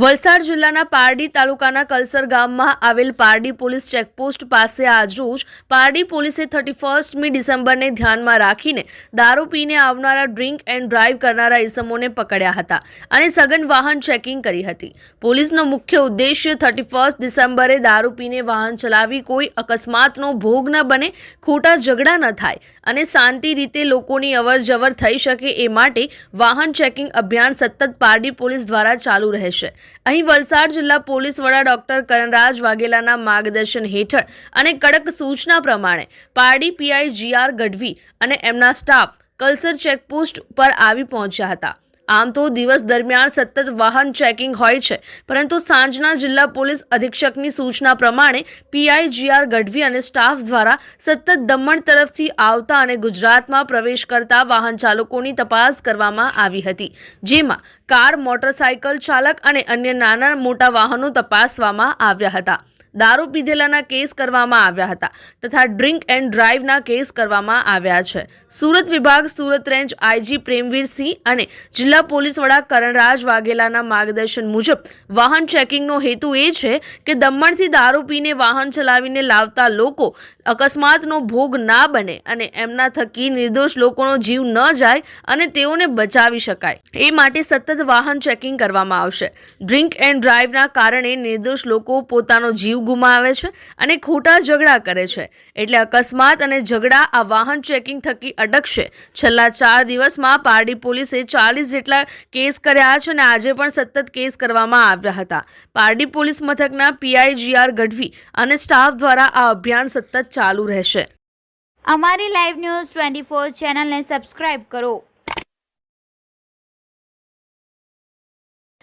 વલસાડ જિલ્લાના પારડી તાલુકાના કલસર ગામમાં આવેલ પારડી પોલીસ ચેકપોસ્ટ પાસે આજરોજ પારડી પોલીસે થર્ટી ફર્સ્ટમી ડિસેમ્બરને ધ્યાનમાં રાખીને દારૂ પીને આવનારા ડ્રિંક એન્ડ ડ્રાઈવ કરનારા ઇસમોને પકડ્યા હતા અને સઘન વાહન ચેકિંગ કરી હતી. પોલીસનો મુખ્ય ઉદ્દેશ્ય થર્ટી ફર્સ્ટ ડિસેમ્બરે દારૂ પીને વાહન ચલાવી કોઈ અકસ્માતનો ભોગ ન બને, ખોટા ઝઘડા ન થાય અને શાંતિ રીતે લોકોની અવરજવર થઈ શકે એ માટે વાહન ચેકિંગ અભિયાન સતત પારડી પોલીસ દ્વારા ચાલુ રહેશે. અહીં વલસાડ જિલ્લા પોલીસ વડા ડોક્ટર કરણરાજ વાઘેલાના માર્ગદર્શન હેઠળ અને કડક સૂચના પ્રમાણે પારડી પીઆઈ જીઆર ગઢવી અને એમના સ્ટાફ કલ્સર ચેકપોસ્ટ પર આવી પહોંચ્યા હતા. આમ તો દિવસ દરમિયાન સતત વાહન ચેકિંગ હોય છે. પરંતુ સાંજના જિલ્લા પોલીસ અધિક્ષકની સૂચના પ્રમાણે પીઆઈ જીઆર ગઢવી અને સ્ટાફ દ્વારા સતત દમણ તરફથી આવતા અને ગુજરાતમાં પ્રવેશ કરતા વાહન ચાલકોની તપાસ કરવામાં આવી હતી. જેમાં કાર, મોટરસાયકલ ચાલક અને અન્ય નાના મોટા વાહનો તપાસવામાં આવ્યા હતા. દારૂ પીધેલાના કેસ કરવામાં આવ્યા હતા તથા ડ્રિંક એન્ડ ડ્રાઈવના કેસ કરવામાં આવ્યા છે. સુરત વિભાગ, સુરત રેન્જ, આઈજી પ્રેમવીર સિંહ અને જિલ્લા પોલીસ વડા કરણરાજ વાઘેલાના માર્ગદર્શન મુજબ વાહન ચેકિંગનો હેતુ એ છે કે દમણથી દારૂ પીને વાહન ચલાવીને લાવતા લોકો અકસ્માતનો ભોગ ના બને અને એમના થકી નિર્દોષ લોકોનો જીવ ન જાય અને તેઓને બચાવી શકાય. એ માટે સતત વાહન ચેકિંગ કરવામાં આવશે. ડ્રિંક એન્ડ ડ્રાઈવના કારણે નિર્દોષ લોકો પોતાનો જીવ ગુમાવે છે અને ખોટા ઝઘડા કરે છે. એટલે અકસ્માત અને ઝઘડા આ વાહન ચેકિંગ થકી અટકશે. છેલ્લા ચાર દિવસમાં પારડી પોલીસે ચાલીસ જેટલા કેસ કર્યા છે અને આજે પણ સતત કેસ કરવામાં આવ્યા હતા. પારડી પોલીસ મથકના પીઆઈ જીઆર ગઢવી અને સ્ટાફ દ્વારા આ અભિયાન સતત ચાલુ રહેશે. અમારી લાઈવ ન્યૂઝ ટ્વેન્ટી ફોર ચેનલને સબસ્ક્રાઇબ કરો.